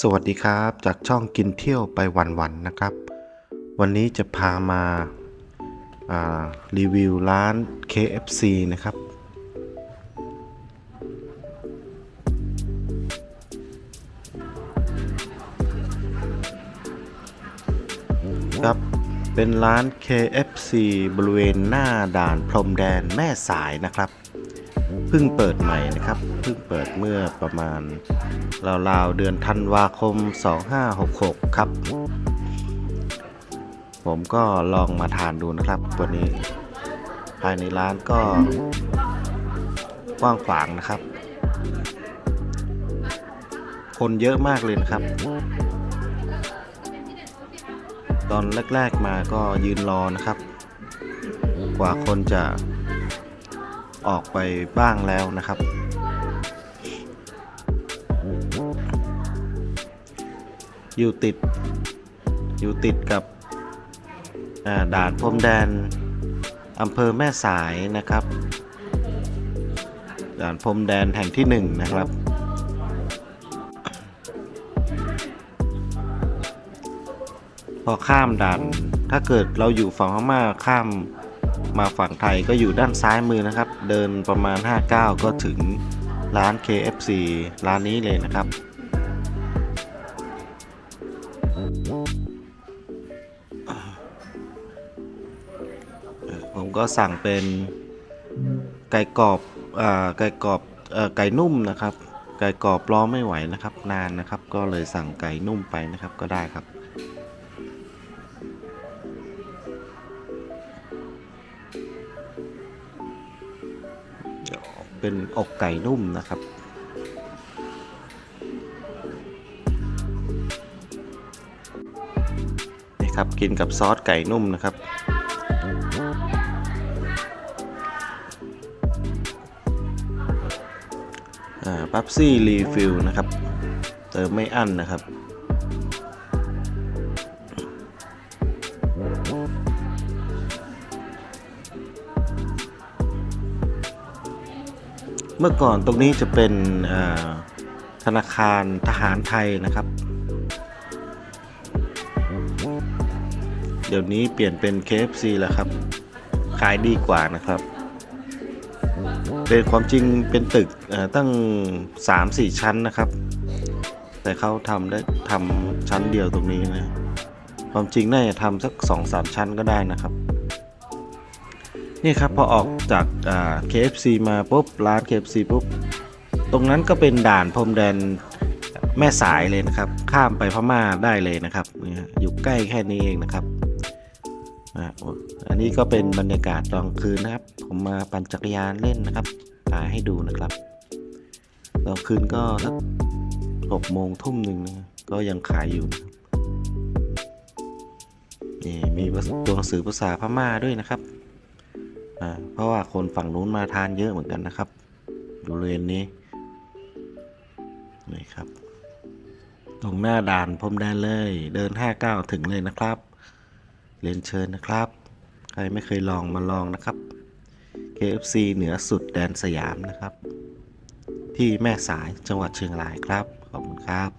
สวัสดีครับจากช่องกินเที่ยวไปวันๆนะครับ วันนี้จะพามาารีวิวร้าน KFC นะครับ ครับเป็นร้าน KFC บริเวณหน้าด่านพรมแดนแม่สายนะครับ เพิ่งเปิดใหม่นะครับ เพิ่งเปิดเมื่อประมาณราวๆเดือนธันวาคม 2566 ครับ ผมก็ลองมาทานดูนะครับ วันนี้ภายในร้านก็กว้างขวางนะครับ คนเยอะมากเลยนะครับ ตอนแรก ๆมาก็ยืนรอนะครับ กว่าคนจะ ออกไปบ้างแล้วนะครับ อยู่ติด อยู่ติดกับด่านพรมแดนอำเภอแม่สายนะครับ ด่านพรมแดนแห่งที่หนึ่งนะครับ พอข้ามด่านถ้าเกิดเราอยู่ฝั่งพม่าข้ามมาฝั่งไทยก็อยู่ด้านซ้ายมือนะครับ เดินประมาณ 59 ก็ถึงร้าน KFC ร้านนี้เลยนะครับ ผมก็สั่งเป็นไก่กรอบอไก่กรอบอไก่นุ่มนะครับ ไก่กรอบรอไม่ไหวนะครับ นานนะครับ ก็เลยสั่งไก่นุ่มไปนะครับก็ได้ครับ เป็นอกไก่นุ่มนะครับ นี่ครับกินกับซอสไก่นุ่มนะครับอ่าปั๊บซี่รีฟิลนะครับ เติมไม่อั้นนะครับ เมื่อก่อนตรงนี้จะเป็นธนาคารทหารไทยนะครับ เดี๋ยวนี้เปลี่ยนเป็น KFC แล้วครับ ขายดีกว่านะครับ เป็นความจริงเป็นตึกตั้ง 3-4 ชั้นนะครับ แต่เขาทำได้ทำชั้นเดียวตรงนี้นะ ความจริงน่าจะทำสัก 2-3 ชั้นก็ได้นะครับ นี่ครับพอออกจากอ่า KFC มาปุ๊บร้าน KFC ปุ๊บตรงนั้นก็เป็นด่านพรมแดนแม่สายเลยนะครับ ข้ามไปพม่าได้เลยนะครับนี่อยู่ใกล้แค่นี้เองนะครับอันนี้ก็เป็นบรรยากาศตอนคืนนะครับ ผมมาปั่นจักรยานเล่นนะครับถ่ายให้ดูนะครับตอนคืนก็สักหกโมงทุ่มหนึ่งนะก็ยังขายอยู่นี่มีตัวหนังสือภาษาพม่าด้วยนะครับ อ่าเพราะว่าคนฝั่งนู้นมาทานเยอะเหมือนกันนะครับบริเวณนี้นี่ครับ ตรงหน้าด่านพรมแดนเลย เดิน 59 ถึงเลยนะครับ เรียนเชิญนะครับ ใครไม่เคยลองมาลองนะครับ KFC เหนือสุดแดนสยามนะครับ ที่แม่สายจังหวัดเชียงรายครับ ขอบคุณครับ